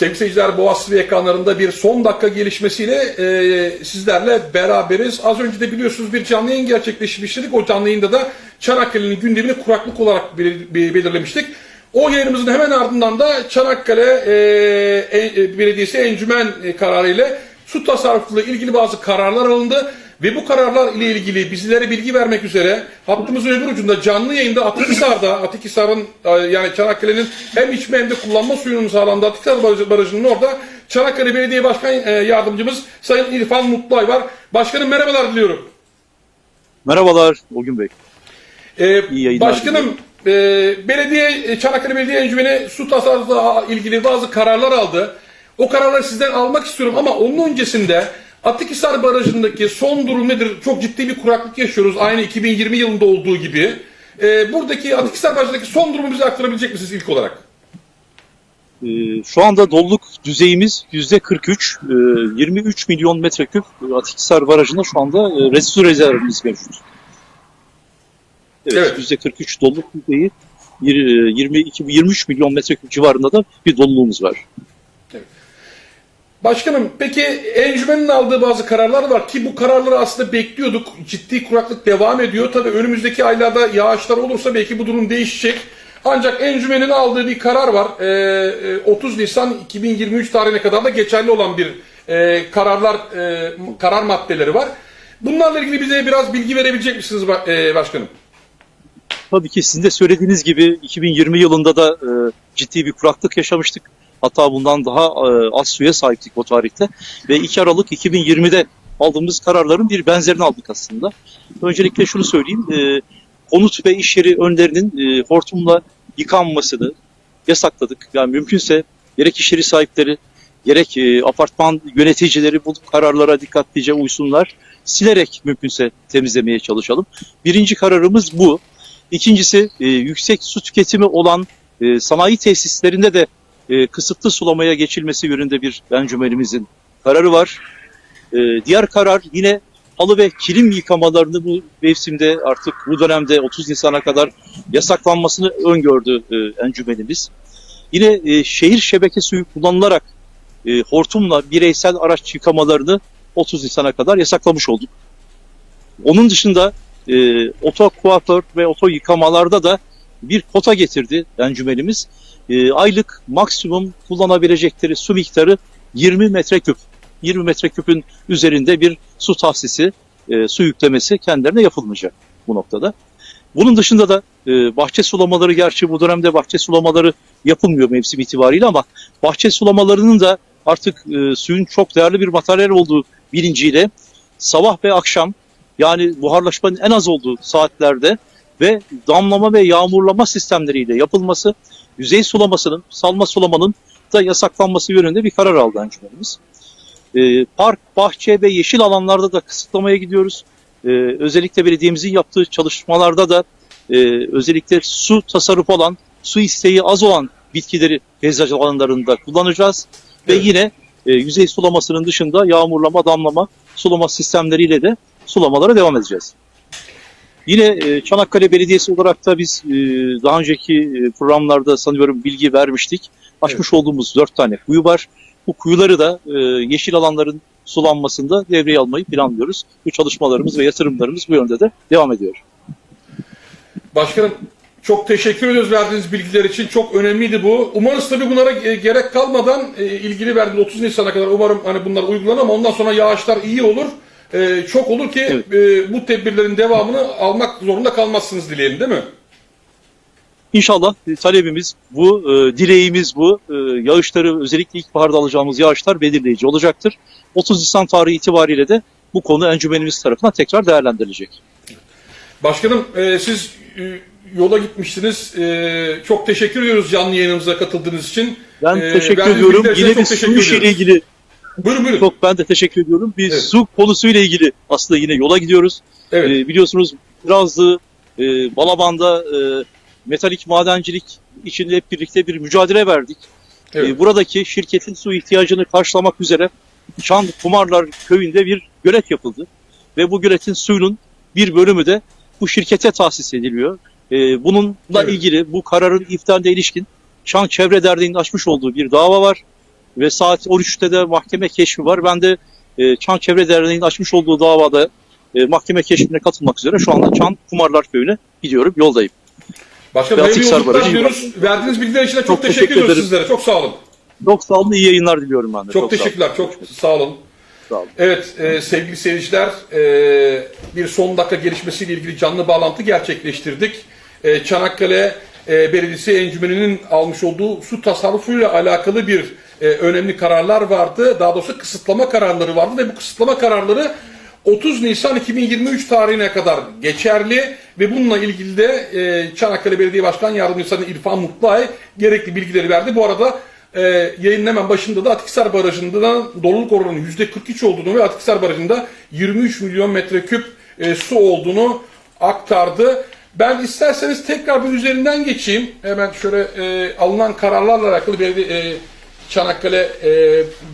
Sevgili seyirciler Boğaz ve ekranlarında bir son dakika gelişmesiyle e, sizlerle beraberiz. Az önce de biliyorsunuz bir canlı yayın gerçekleştirmiştik. O canlı yayında da Çanakkale'nin gündemini kuraklık olarak belir- be- belirlemiştik. O yayınımızın hemen ardından da Çanakkale e, e, e, Belediyesi encümen e, kararı ile su tasarrufuyla ilgili bazı kararlar alındı. Ve bu kararlar ile ilgili bizlere bilgi vermek üzere hattımızın öbür ucunda canlı yayında Atikhisar'da, Atikhisar'ın e, yani Çanakkale'nin hem içme hem de kullanma suyunun sağlandığı Atikhisar Barajı- Barajı'nın orada Çanakkale Belediye Başkan e, Yardımcımız Sayın İrfan Mutlay var. Başkanım merhabalar diliyorum. Merhabalar Olgun Bey. Ee, başkanım, e, belediye Çanakkale Belediye Encümeni su tasarrufla ilgili bazı kararlar aldı. O kararları sizden almak istiyorum ama onun öncesinde Atikhisar Barajı'ndaki son durum nedir? Çok ciddi bir kuraklık yaşıyoruz. Aynı 2020 yılında olduğu gibi. Ee, buradaki Atikhisar Barajı'ndaki son durumu bize aktarabilecek misiniz ilk olarak? Ee, şu anda doluluk düzeyimiz yüzde 43, ee, 23 milyon metreküp Atikhisar Barajı'nda şu anda e, resu rezervimiz mevcut. Evet. Evet, yüzde 43 doluluk düzeyi, yir- e, 22 23 milyon metreküp civarında da bir doluluğumuz var. Başkanım peki encümenin aldığı bazı kararlar var ki bu kararları aslında bekliyorduk. Ciddi kuraklık devam ediyor. Tabii önümüzdeki aylarda yağışlar olursa belki bu durum değişecek. Ancak encümenin aldığı bir karar var. Ee, e, 30 Nisan 2023 tarihine kadar da geçerli olan bir e, kararlar e, karar maddeleri var. Bunlarla ilgili bize biraz bilgi verebilecek misiniz e, başkanım? Tabii ki sizin de söylediğiniz gibi 2020 yılında da e, ciddi bir kuraklık yaşamıştık. Hatta bundan daha e, az suya sahiptik o tarihte. Ve 2 Aralık 2020'de aldığımız kararların bir benzerini aldık aslında. Öncelikle şunu söyleyeyim. e, konut ve iş yeri önlerinin e, hortumla yıkanmasını yasakladık. Yani mümkünse gerek iş yeri sahipleri gerek e, apartman yöneticileri bu kararlara dikkatlice uysunlar. Silerek mümkünse temizlemeye çalışalım. Birinci kararımız bu. İkincisi e, yüksek su tüketimi olan e, sanayi tesislerinde de e, kısıtlı sulamaya geçilmesi yönünde bir encümenimizin kararı var. E, diğer karar yine halı ve kilim yıkamalarını bu mevsimde artık bu dönemde 30 Nisan'a kadar yasaklanmasını öngördü e, encümenimiz. Yine e, şehir şebeke suyu kullanılarak e, hortumla bireysel araç yıkamalarını 30 Nisan'a kadar yasaklamış olduk. Onun dışında e, oto kuaför ve oto yıkamalarda da bir kota getirdi encümenimiz. E, aylık maksimum kullanabilecekleri su miktarı 20 metreküp. 20 metreküpün üzerinde bir su tahsisi, e, su yüklemesi kendilerine yapılmayacak bu noktada. Bunun dışında da e, bahçe sulamaları gerçi bu dönemde bahçe sulamaları yapılmıyor mevsim itibariyle ama bahçe sulamalarının da artık e, suyun çok değerli bir materyal olduğu bilinciyle sabah ve akşam yani buharlaşmanın en az olduğu saatlerde ve damlama ve yağmurlama sistemleriyle yapılması, yüzey sulamasının, salma sulamanın da yasaklanması yönünde bir karar aldı encümenimiz. Ee, park, bahçe ve yeşil alanlarda da kısıtlamaya gidiyoruz. Ee, özellikle belediyemizin yaptığı çalışmalarda da e, özellikle su tasarrufu olan, su isteği az olan bitkileri peyzaj alanlarında kullanacağız. Ve Evet. yine e, yüzey sulamasının dışında yağmurlama, damlama, sulama sistemleriyle de sulamalara devam edeceğiz. Yine e, Çanakkale Belediyesi olarak da biz e, daha önceki e, programlarda sanıyorum bilgi vermiştik. Açmış olduğumuz dört tane kuyu var. Bu kuyuları da yeşil alanların sulanmasında devreye almayı planlıyoruz. Bu çalışmalarımız ve yatırımlarımız bu yönde de devam ediyor. Başkanım çok teşekkür ediyoruz verdiğiniz bilgiler için. Çok önemliydi bu. Umarız tabii bunlara gerek kalmadan ilgili verdiğiniz 30 Nisan'a kadar umarım hani bunlar uygulanır ama ondan sonra yağışlar iyi olur. E, çok olur ki Evet. e, bu tedbirlerin devamını almak zorunda kalmazsınız dileyelim değil mi? İnşallah e, talebimiz bu, e, dileğimiz bu. E, yağışları özellikle ilkbaharda alacağımız yağışlar belirleyici olacaktır. 30 Nisan tarihi itibariyle de bu konu encümenimiz tarafından tekrar değerlendirilecek. Başkanım e, siz e, yola gitmiştiniz. E, çok teşekkür ediyoruz canlı yayınımıza katıldığınız için. Ben Ee, teşekkür ediyorum. Yine bir su işiyle ilgili Buyurun buyurun. çok ben de teşekkür ediyorum. Bir Evet. su konusuyla ilgili aslında yine yola gidiyoruz. Evet. Ee, biliyorsunuz Birazlı, e, Balaban'da e, metalik madencilik için hep birlikte bir mücadele verdik. Evet. Ee, buradaki şirketin su ihtiyacını karşılamak üzere Çan Kumarlar köyünde bir gölet yapıldı. Ve bu göletin suyunun bir bölümü de bu şirkete tahsis ediliyor. Ee, bununla Evet. ilgili bu kararın iptaline ilişkin Çan Çevre Derneği'nin açmış olduğu bir dava var. Ve saat 13'te de mahkeme keşfi var. Ben de e, Çan Çevre Derneği'nin açmış olduğu davada e, mahkeme keşfine katılmak üzere şu anda Çan Kumarlar Köyü'ne gidiyorum, yoldayım. Başka Ve hayırlı yolculuklar diliyoruz. Verdiğiniz bilgiler için de çok, Çok teşekkür, teşekkür ediyoruz sizlere. Çok sağ olun. Çok sağ olun, iyi yayınlar diliyorum ben de. Çok, sağ olun. teşekkürler. Çok sağ olun. Sağ olun. Evet e, sevgili seyirciler e, bir son dakika gelişmesiyle ilgili canlı bağlantı gerçekleştirdik. E, Çanakkale e, Belediyesi Encümeni'nin almış olduğu su tasarrufuyla alakalı bir e, önemli kararlar vardı. Daha doğrusu kısıtlama kararları vardı ve bu kısıtlama kararları 30 Nisan 2023 tarihine kadar geçerli ve bununla ilgili de e, Çanakkale Belediye Başkan Yardımcısı İrfan Mutluay gerekli bilgileri verdi. Bu arada e, yayının hemen başında da Atikhisar Barajı'nda doluluk oranının %43 olduğunu ve Atikhisar Barajı'nda 23 milyon metreküp e, su olduğunu aktardı. Ben isterseniz tekrar bir üzerinden geçeyim. Hemen şöyle e, alınan kararlarla alakalı belediye, e, Çanakkale e,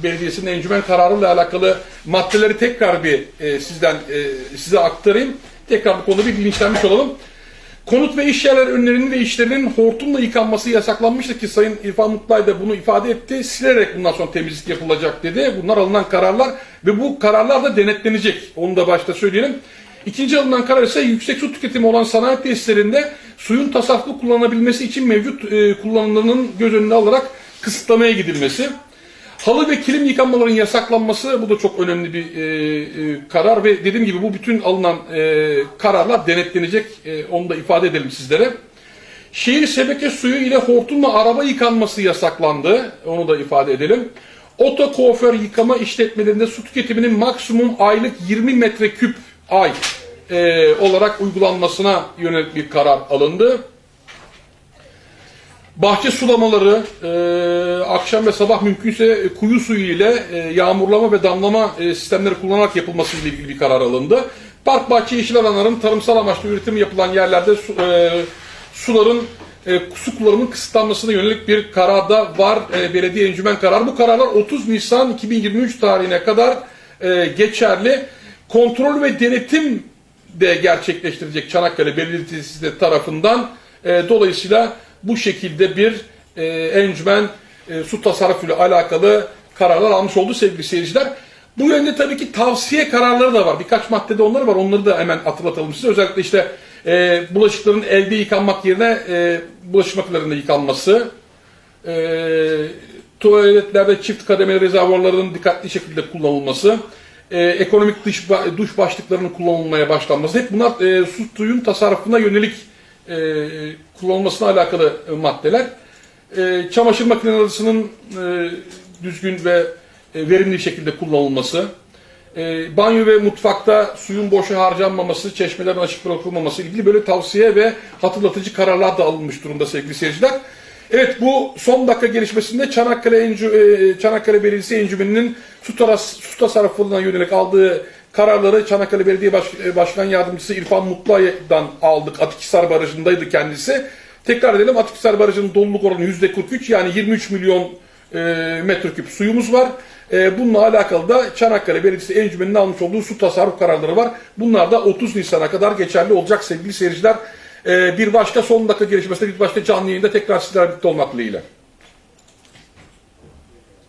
Belediyesi'nin encümen kararıyla alakalı maddeleri tekrar bir e, sizden e, size aktarayım. Tekrar bu konuda bir bilinçlenmiş olalım. Konut ve iş yerleri önlerinin ve işlerinin hortumla yıkanması yasaklanmıştır ki Sayın İrfan Mutlay da bunu ifade etti. Silerek bundan sonra temizlik yapılacak dedi. Bunlar alınan kararlar ve bu kararlar da denetlenecek. Onu da başta söyleyelim. İkinci alınan karar ise yüksek su tüketimi olan sanayi tesislerinde suyun tasarruflu kullanılabilmesi için mevcut e, kullanımlarının göz önüne alarak kısıtlamaya gidilmesi. Halı ve kilim yıkanmaların yasaklanması bu da çok önemli bir e, e, karar ve dediğim gibi bu bütün alınan e, kararlar denetlenecek. E, onu da ifade edelim sizlere. Şehir şebeke suyu ile hortumla araba yıkanması yasaklandı. Onu da ifade edelim. Oto kuaför yıkama işletmelerinde su tüketiminin maksimum aylık 20 metreküp ay e, olarak uygulanmasına yönelik bir karar alındı. Bahçe sulamaları e, akşam ve sabah mümkünse kuyu suyu ile e, yağmurlama ve damlama e, sistemleri kullanarak yapılması ile ilgili bir karar alındı. Park, bahçe, yeşil alanların tarımsal amaçlı üretim yapılan yerlerde su, e, suların e, su kullanımının kısıtlanmasına yönelik bir karar da var. E, belediye encümen kararı. Bu kararlar 30 Nisan 2023 tarihine kadar e, geçerli. Kontrol ve denetim de gerçekleştirecek Çanakkale Belediyesi tarafından. E, dolayısıyla bu şekilde bir e, encümen e, su tasarrufuyla alakalı kararlar almış oldu sevgili seyirciler. Bu yönde tabii ki tavsiye kararları da var. Birkaç maddede onları var. Onları da hemen hatırlatalım size. Özellikle işte e, bulaşıkların elde yıkanmak yerine e, bulaşık makinelerinde yıkanması, e, tuvaletlerde çift kademeli rezervuarların dikkatli şekilde kullanılması, e, ekonomik dış duş başlıklarının kullanılmaya başlanması. Hep bunlar e, su suyun tasarrufuna yönelik e, kullanılmasına alakalı e, maddeler. E, çamaşır makinelerinin e, düzgün ve e, verimli şekilde kullanılması, e, banyo ve mutfakta suyun boşa harcanmaması, çeşmelerin açık bırakılmaması ilgili böyle tavsiye ve hatırlatıcı kararlar da alınmış durumda sevgili seyirciler. Evet bu son dakika gelişmesinde Çanakkale, Encü, e, Çanakkale Belediyesi Encümeni'nin su, taras, su tasarrufuna yönelik aldığı kararları Çanakkale Belediye Baş, e, Başkan Yardımcısı İrfan Mutluay'dan aldık. Atikhisar Barajı'ndaydı kendisi. Tekrar edelim Atikhisar Barajı'nın doluluk oranı %43 yani 23 milyon e, metreküp suyumuz var. E, bununla alakalı da Çanakkale Belediyesi Encümeni'nin almış olduğu su tasarruf kararları var. Bunlar da 30 Nisan'a kadar geçerli olacak sevgili seyirciler. E, bir başka son dakika gelişmesinde bir başka canlı yayında tekrar sizlerle birlikte olmak dileğiyle.